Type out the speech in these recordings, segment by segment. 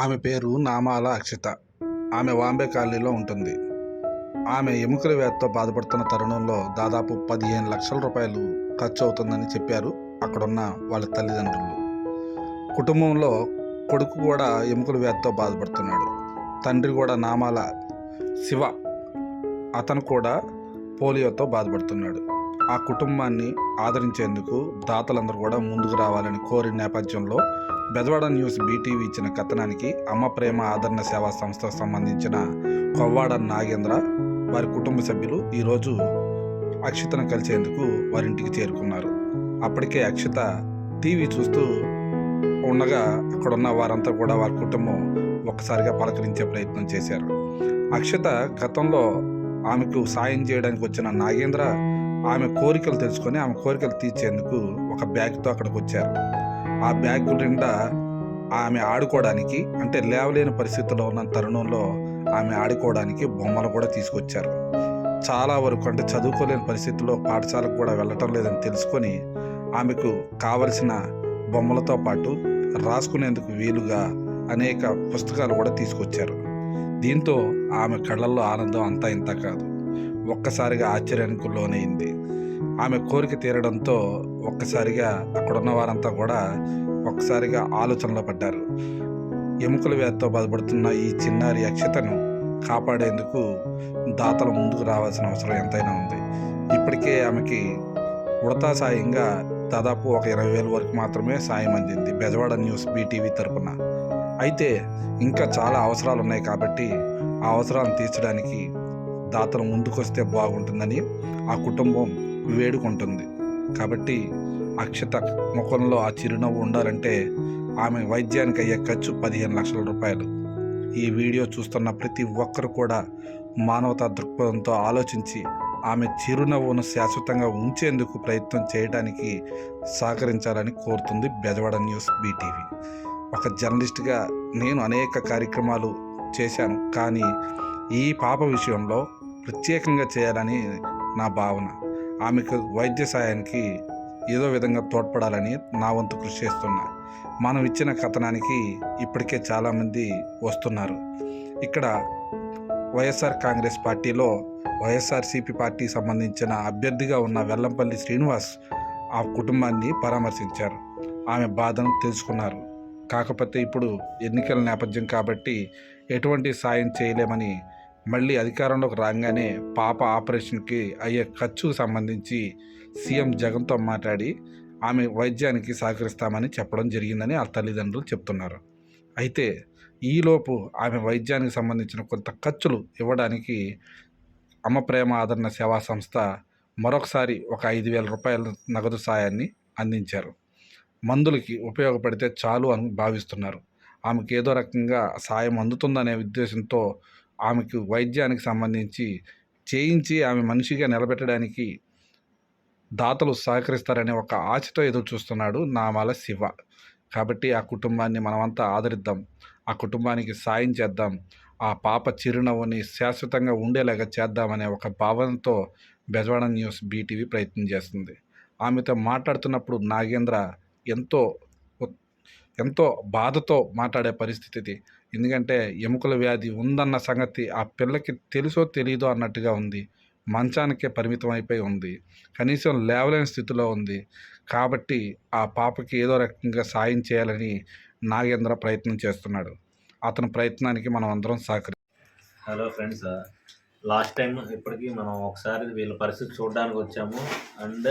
ఆమె పేరు నామాల అక్షిత. ఆమె వాంబే కాలనీలో ఉంటుంది. ఆమె ఎముకల వ్యాధితో బాధపడుతున్న తరుణంలో దాదాపు పదిహేను లక్షల రూపాయలు ఖర్చు అవుతుందని చెప్పారు అక్కడున్న వాళ్ళ తల్లిదండ్రులు. కుటుంబంలో కొడుకు కూడా ఎముకల వ్యాధితో బాధపడుతున్నాడు. తండ్రి కూడా నామాల శివ అతను కూడా పోలియోతో బాధపడుతున్నాడు. ఆ కుటుంబాన్ని ఆదరించేందుకు దాతలందరూ కూడా ముందుకు రావాలని కోరిన నేపథ్యంలో బెదవాడ న్యూస్ బీటీవీ ఇచ్చిన కథనానికి అమ్మ ప్రేమ ఆదరణ సేవా సంస్థకు సంబంధించిన కొవ్వాడ నాగేంద్ర వారి కుటుంబ సభ్యులు ఈరోజు అక్షితను కలిసేందుకు వారి ఇంటికి చేరుకున్నారు. అప్పటికే అక్షిత టీవీ చూస్తూ ఉండగా అక్కడున్న వారంతా కూడా వారి కుటుంబం ఒక్కసారిగా పలకరించే ప్రయత్నం చేశారు. అక్షిత గతంలో ఆమెకు సాయం చేయడానికి వచ్చిన నాగేంద్ర ఆమె కోరికలు తెలుసుకొని ఆమె కోరికలు తీర్చేందుకు ఒక బ్యాగ్తో అక్కడికి వచ్చారు. ఆ బ్యాగ్ నిండా ఆమె ఆడుకోవడానికి అంటే లేవలేని పరిస్థితిలో ఉన్న తరుణంలో ఆమె ఆడుకోవడానికి బొమ్మలు కూడా తీసుకొచ్చారు. చాలా వరకు అంటే చదువుకోలేని పరిస్థితుల్లో పాఠశాలకు కూడా వెళ్ళటం లేదని తెలుసుకొని ఆమెకు కావలసిన బొమ్మలతో పాటు రాసుకునేందుకు వీలుగా అనేక పుస్తకాలు కూడా తీసుకొచ్చారు. దీంతో ఆమె కళ్ళల్లో ఆనందం అంతా ఇంత కాదు. ఒక్కసారిగా ఆశ్చర్యానికి లోనైంది. ఆమె కోరిక తీరడంతో ఒక్కసారిగా అక్కడున్న వారంతా కూడా ఒక్కసారిగా ఆలోచనలో పడ్డారు. ఎముకల వ్యాధితో బాధపడుతున్న ఈ చిన్నారి అక్షతను కాపాడేందుకు దాతలు ముందుకు రావాల్సిన అవసరం ఎంతైనా ఉంది. ఇప్పటికే ఆమెకి ఉడతా సాయంగా దాదాపు ఒక ఇరవై వేల వరకు మాత్రమే సాయం అందింది బెజవాడ న్యూస్ బీటీవీ తరపున. అయితే ఇంకా చాలా అవసరాలు ఉన్నాయి కాబట్టి ఆ అవసరాలను తీర్చడానికి దాతలు ముందుకొస్తే బాగుంటుందని ఆ కుటుంబం వేడుకుంటుంది. కాబట్టి అక్షత ముఖంలో ఆ చిరునవ్వు ఉండాలంటే ఆమె వైద్యానికి అయ్యే ఖర్చు పదిహేను లక్షల రూపాయలు. ఈ వీడియో చూస్తున్న ప్రతి ఒక్కరు కూడా మానవతా దృక్పథంతో ఆలోచించి ఆమె చిరునవ్వును శాశ్వతంగా ఉంచేందుకు ప్రయత్నం చేయడానికి సహకరించాలని కోరుతుంది బెజవాడ న్యూస్ బీటీవీ. ఒక జర్నలిస్ట్గా నేను అనేక కార్యక్రమాలు చేశాను కానీ ఈ పాప విషయంలో ప్రత్యేకంగా చేయాలని నా భావన. ఆమెకు వైద్య సాయానికి ఏదో విధంగా తోడ్పడాలని నా వంతు కృషి చేస్తున్నా. మనం ఇచ్చిన కథనానికి ఇప్పటికే చాలామంది వస్తున్నారు. ఇక్కడ వైఎస్ఆర్ కాంగ్రెస్ పార్టీలో వైఎస్ఆర్సీపీ పార్టీ సంబంధించిన అభ్యర్థిగా ఉన్న వెల్లంపల్లి శ్రీనివాస్ ఆ కుటుంబాన్ని పరామర్శించారు. ఆమె బాధను తెలుసుకున్నారు. కాకపోతే ఇప్పుడు ఎన్నికల నేపథ్యం కాబట్టి ఎటువంటి సాయం చేయలేమని మళ్ళీ అధికారంలోకి రాగానే పాప ఆపరేషన్కి అయ్యే ఖర్చుకు సంబంధించి సీఎం జగన్తో మాట్లాడి ఆమె వైద్యానికి సహకరిస్తామని చెప్పడం జరిగిందని ఆ తల్లిదండ్రులు చెప్తున్నారు. అయితే ఈలోపు ఆమె వైద్యానికి సంబంధించిన కొంత ఖర్చులు ఇవ్వడానికి అమ్మ ప్రేమ ఆదరణ సేవా సంస్థ మరొకసారి ఒక ఐదు వేల రూపాయల నగదు సాయాన్ని అందించారు. మందులకి ఉపయోగపడితే చాలు అని భావిస్తున్నారు. ఆమెకు ఏదో రకంగా సాయం అందుతుందనే ఉద్దేశంతో ఆమెకు వైద్యానికి సంబంధించి చేయించి ఆమె మనిషిగా నిలబెట్టడానికి దాతలు సహకరిస్తారనే ఒక ఆశతో ఎదురు చూస్తున్నాడు నామాల శివ. కాబట్టి ఆ కుటుంబాన్ని మనమంతా ఆదరిద్దాం. ఆ కుటుంబానికి సాయం చేద్దాం. ఆ పాప చిరునవ్వుని శాశ్వతంగా ఉండేలాగా చేద్దామనే ఒక భావనతో బెజవాడ న్యూస్ బీటీవీ ప్రయత్నం చేస్తుంది. ఆమెతో మాట్లాడుతున్నప్పుడు నాగేంద్ర ఎంతో ఎంతో బాధతో మాట్లాడే పరిస్థితి ఎందుకంటే ఎముకల వ్యాధి ఉందన్న సంగతి ఆ పిల్లకి తెలుసో తెలియదో అన్నట్టుగా ఉంది. మంచానికే పరిమితం అయిపోయి ఉంది. కనీసం లేవలేని స్థితిలో ఉంది. కాబట్టి ఆ పాపకి ఏదో రకంగా సాయం చేయాలని నాగేంద్ర ప్రయత్నం చేస్తున్నాడు. అతని ప్రయత్నానికి మనం అందరం సహకరి హలో ఫ్రెండ్స్. లాస్ట్ టైం ఇప్పటికీ మనం ఒకసారి వీళ్ళ పరిస్థితి చూడడానికి వచ్చాము. అండ్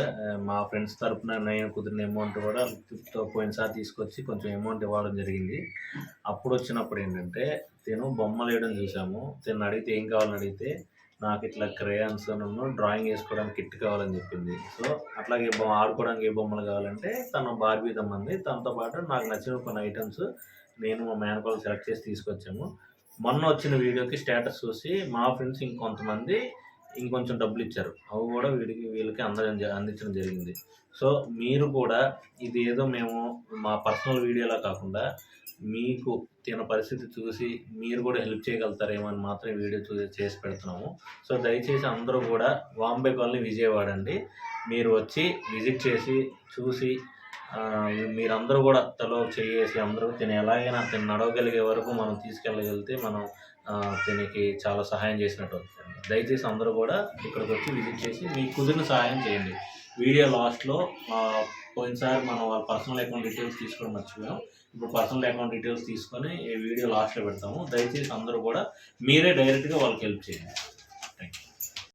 మా ఫ్రెండ్స్ తరపున నేను కుదిరిన అమౌంట్ కూడా తో పోయినసారి తీసుకొచ్చి కొంచెం అమౌంట్ ఇవ్వడం జరిగింది. అప్పుడు వచ్చినప్పుడు ఏంటంటే తిను బొమ్మలు వేయడం చూసాము తిను అడిగితే ఏం కావాలని అడిగితే నాకు ఇట్లా క్రేయాన్స్ నన్ను డ్రాయింగ్ వేసుకోవడానికి కిట్ కావాలని చెప్పింది. సో అట్లాగే బొమ్మ ఆడుకోవడానికి ఏ బొమ్మలు కావాలంటే తను బార్బీ తమ్మంది తనతో పాటు నాకు నచ్చిన కొన్ని ఐటమ్స్ నేను మా మేనకోలు సెలెక్ట్ చేసి తీసుకొచ్చాము. మొన్న వచ్చిన వీడియోకి స్టేటస్ చూసి మా ఫ్రెండ్స్ ఇంకొంతమంది ఇంకొంచెం డబ్బులు ఇచ్చారు. అవి కూడా వీడికి వీళ్ళకి అందడం అందించడం జరిగింది. సో మీరు కూడా ఇది ఏదో మేము మా పర్సనల్ వీడియోలా కాకుండా మీకు తిన పరిస్థితి చూసి మీరు కూడా హెల్ప్ చేయగలుగుతారేమో అని మాత్రం వీడియో చూ చేసి పెడుతున్నాము. సో దయచేసి అందరూ కూడా వాంబే కాలనీ విజయవాడ అండి. మీరు వచ్చి విజిట్ చేసి చూసి మీరందరూ కూడా తలో చేసి అందరూ తిని ఎలాగైనా తిని నడవగలిగే వరకు మనం తీసుకెళ్ళగలిగితే మనం ఆ, తినికి చాలా సహాయం చేసినట్టు అవుతుంది. దయచేసి అందరూ కూడా ఇక్కడికి వచ్చి విజిట్ చేసి మీకు కుదిరిన సహాయం చేయండి. వీడియో లాస్ట్లో పోయినసారి మనం వాళ్ళ పర్సనల్ అకౌంట్ డీటెయిల్స్ తీసుకోవడం మర్చిపోయాం. ఇప్పుడు పర్సనల్ అకౌంట్ డీటెయిల్స్ తీసుకొని ఈ వీడియో లాస్ట్లో పెడతాము. దయచేసి అందరూ కూడా మీరే డైరెక్ట్గా వాళ్ళకి హెల్ప్ చేయండి. Thank you